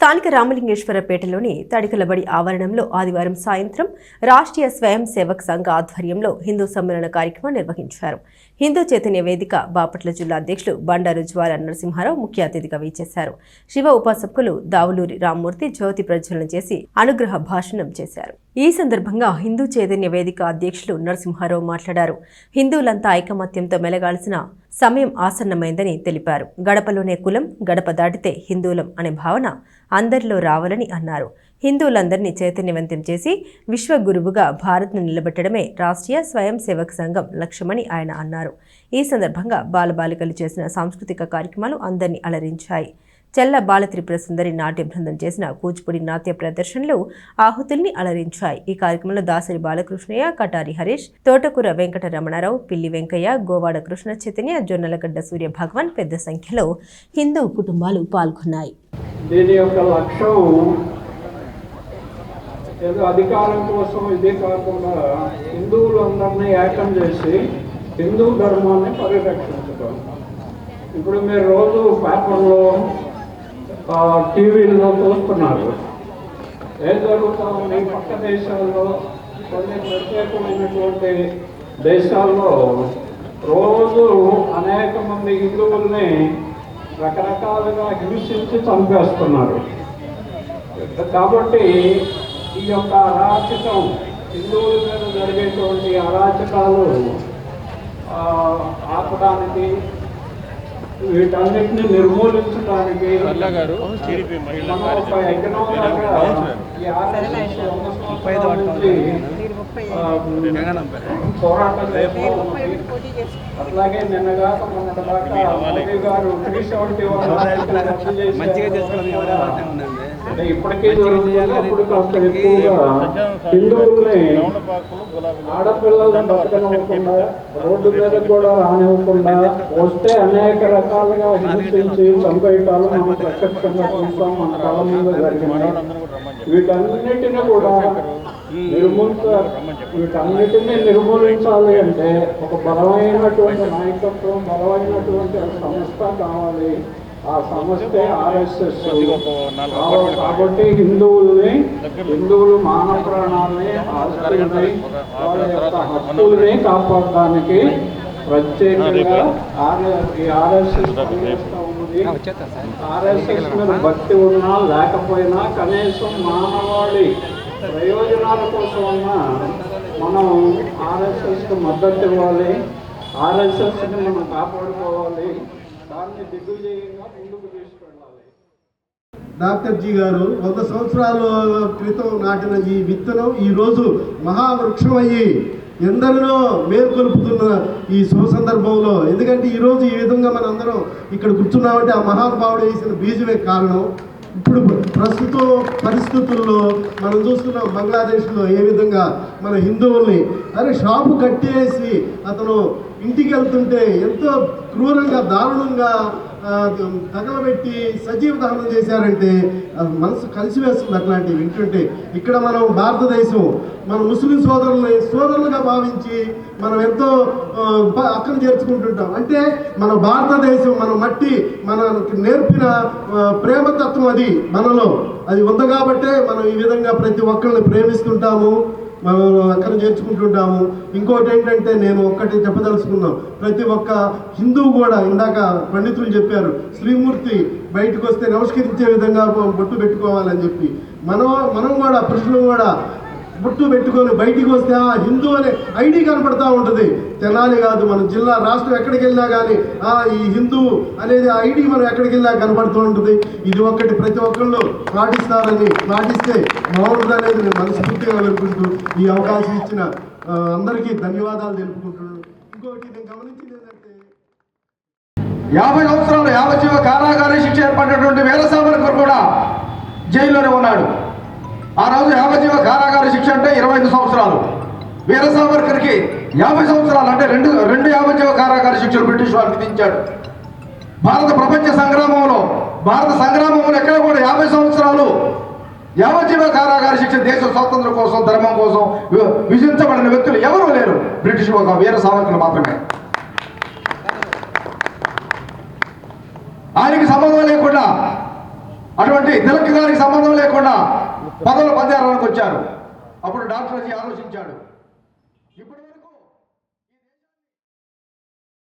స్థానిక రామలింగేశ్వరపేటలోని తడికలబడి ఆవరణంలో ఆదివారం సాయంత్రం రాష్ట్రీయ స్వయం సేవక్ సంఘ ఆధ్వర్యంలో హిందూ సమ్మేళన కార్యక్రమం నిర్వహించారు. హిందూ చైతన్య వేదిక బాపట్ల జిల్లా అధ్యక్షులు బండారు జ్వాల నరసింహారావు ముఖ్య అతిథిగా వీచేశారు శివ ఉపాసకులు దావులూరి రామ్మూర్తి జ్యోతి ప్రజ్వలన చేసి అనుగ్రహ భాషణం చేశారు. ఈ సందర్భంగా హిందూ చైతన్య వేదిక అధ్యక్షులు నరసింహారావు మాట్లాడారు. హిందువులంతా ఐకమత్యంతో మెలగాల్సిన సమయం ఆసన్నమైందని తెలిపారు. గడపలోనే కులం గడప దాటితే హిందువులం అనే భావన అందరిలో రావాలని అన్నారు. హిందువులందరినీ చైతన్యవంతం చేసి విశ్వగురువుగా భారత్ను నిలబెట్టడమే రాష్ట్రీయ స్వయం సేవక సంఘం లక్ష్యమని ఆయన అన్నారు. ఈ సందర్భంగా బాలబాలికలు చేసిన సాంస్కృతిక కార్యక్రమాలు అందరినీ అలరించాయి. చెల్ల బాల త్రిపుర సుందరి నాట్య బృందం చేసిన కూచిపూడి నాట్య ప్రదర్శనలు ఆహుతుల్ని అలరించాయి. ఈ కార్యక్రమంలో దాసరి బాలకృష్ణయ్య కటారి హరీష్ తోటకూర వెంకట రమణారావు పిల్లి వెంకయ్య గోవాడ కృష్ణ చైతన్య జొన్నలగడ్డ సూర్య భగవాన్ పెద్ద సంఖ్యలో హిందూ కుటుంబాలు పాల్గొన్నాయి. దీని యొక్క లక్ష్యం ఏదో అధికారం కోసం ఇదే కాకుండా హిందువులందరినీ ఏకం చేసి హిందూ ధర్మాన్ని పరిరక్షించడం. ఇప్పుడు మీరు రోజు పేపర్లో ఆ, టీవీల్లో చూస్తున్నారు. ఏం జరుగుతా ఉంది? పక్క దేశాల్లో కొన్ని ప్రత్యేకమైనటువంటి దేశాల్లో రోజు అనేక మంది హిందువుల్ని రకరకాలుగా హింసించి చంపేస్తున్నారు. కాబట్టి ఈ యొక్క అరాచకం హిందువుల మీద జరిగేటువంటి అరాచకాలు ఆ, ఆపడానికి వీటన్నిటిని నిర్మూలించడానికి. అట్లాగే నిన్నగాక మొన్నటి దాకా గారు త్రీ సెవెంటీ మంచిగా చేసుకోవడం ఇప్పటికే జరుగుతుంది అప్పుడు కాస్త ఎక్కువగా హిందువుల్ని ఆడపిల్లలను బతకనివ్వకుండా రోడ్డు మీద కూడా రానివ్వకుండా వస్తే అనేక రకాలుగా హింసించి చంపేయటాలు మనం ప్రత్యక్షంగా చూస్తాం మన కళ్ళ మీద జరిగినాయి వీటన్నిటిని కూడా నిర్మూలించ వీటన్నిటిని నిర్మూలించాలి అంటే ఒక బలమైనటువంటి నాయకత్వం బలమైనటువంటి సంస్థ కావాలి. ఆ సంస్థే ఆర్ఎస్ఎస్ కాబట్టి హిందువుల్ని హిందువులు మానవ ప్రాణాలని ఆస్తుల్ని వాళ్ళ యొక్క హక్కుల్ని కాపాడడానికి ప్రత్యేకంగా ఆర్ఎస్ఎస్ పనిచేస్తూ ఉన్నది ఆర్ఎస్ఎస్ మీద భక్తి ఉన్నా లేకపోయినా కనీసం మానవాళి ప్రయోజనాల కోసం ఉన్నా మనం ఆర్ఎస్ఎస్కి మద్దతు ఇవ్వాలి. ఆర్ఎస్ఎస్ని మనం కాపాడుకోవాలి. దాన్ని దిగ్విజయంగా ముందుకు తీసుకెళ్ళాలి. డాక్టర్ జీ గారు వంద సంవత్సరాల క్రితం నాటిన ఈ విత్తనం ఈ రోజు మహావృక్షమయ్యి ఎందరినో మేల్కొల్పుతున్న ఈ శుభ సందర్భంలో. ఎందుకంటే ఈరోజు ఈ విధంగా మనందరం ఇక్కడ కూర్చున్నామంటే ఆ మహానుభావుడు వేసిన బీజమే కారణం. ఇప్పుడు ప్రస్తుత పరిస్థితుల్లో మనం చూస్తున్నాం బంగ్లాదేశ్లో ఏ విధంగా మన హిందువుల్ని అరే షాపు కట్టేసి అతను ఇంటికి వెళ్తుంటే ఎంతో క్రూరంగా దారుణంగా తగలబెట్టి సజీవ దహనం చేశారంటే అది మనసు కలిసివేస్తుంది అట్లాంటివి వింటుంటే. ఇక్కడ మనం భారతదేశం మన ముస్లిం సోదరుల్ని సోదరులుగా భావించి మనం ఎంతో ఆ, చేర్చుకుంటుంటాం. అంటే మన భారతదేశం మన మట్టి మనకి నేర్పిన ప్రేమతత్వం అది మనలో. అది ఉంది కాబట్టే మనం ఈ విధంగా ప్రతి ఒక్కరిని ప్రేమిస్తుంటాము. మనం అక్కడ చేర్చుకుంటుంటాము. ఇంకోటి ఏంటంటే నేను ఒక్కటి చెప్పదలుచుకున్నాం. ప్రతి ఒక్క హిందువు కూడా ఇందాక పండితులు చెప్పారు శ్రీమూర్తి బయటకు వస్తే నమస్కరించే విధంగా బొట్టు పెట్టుకోవాలని చెప్పి. మనం మనం కూడా పురుషులు కూడా బుట్టు పెట్టుకొని బయటికి వస్తే ఆ హిందూ అనే ఐడి కనపడతా ఉంటుంది. తెనాలి కాదు మన జిల్లా రాష్ట్రం ఎక్కడికి వెళ్ళినా కానీ ఆ ఈ హిందూ అనేది ఆ ఐడి మనం ఎక్కడికి వెళ్ళినా కనపడుతూ ఉంటుంది. ఇది ఒక్కటి ప్రతి ఒక్కళ్ళు పాటిస్తారని పాటిస్తే బాగుంటుంది అనేది నేను మనస్ఫూర్తిగా అనుకుంటూ ఈ అవకాశం ఇచ్చిన అందరికీ ధన్యవాదాలు తెలుపుకుంటున్నాను. ఇంకొకటి నేను గమనించింది ఏంటంటే యాభై సంవత్సరాలు యావజీవ కారాగార శిక్ష ఏర్పడినటువంటి వేల సావర్కర్ కూడా జైల్లోనే ఉన్నాడు. ఆ రోజు యావజీవ కారాగార శిక్ష అంటే ఇరవై ఐదు సంవత్సరాలు. వీర సావర్కర్కి యాభై సంవత్సరాలు అంటే రెండు రెండు యావజీవ కారాగార శిక్షలు బ్రిటిష్ వారు విధించాడు. భారత ప్రపంచ సంగ్రామంలో భారత సంగ్రామంలో ఎక్కడ కూడా యాభై సంవత్సరాలు యావజీవ కారాగార శిక్ష దేశ స్వాతంత్రం కోసం ధర్మం కోసం వి- విధించబడిన వ్యక్తులు ఎవరూ లేరు. బ్రిటిష్ ఒక వీర సావర్కర్లు మాత్రమే. ఆయనకి సంబంధం లేకుండా అటువంటి ఉన్నటువంటి తిలక్ గారికి సంబంధం లేకుండా పదవుల పద్యారానికి వచ్చారు. అప్పుడు డాక్టర్ వచ్చి ఆలోచించాడు.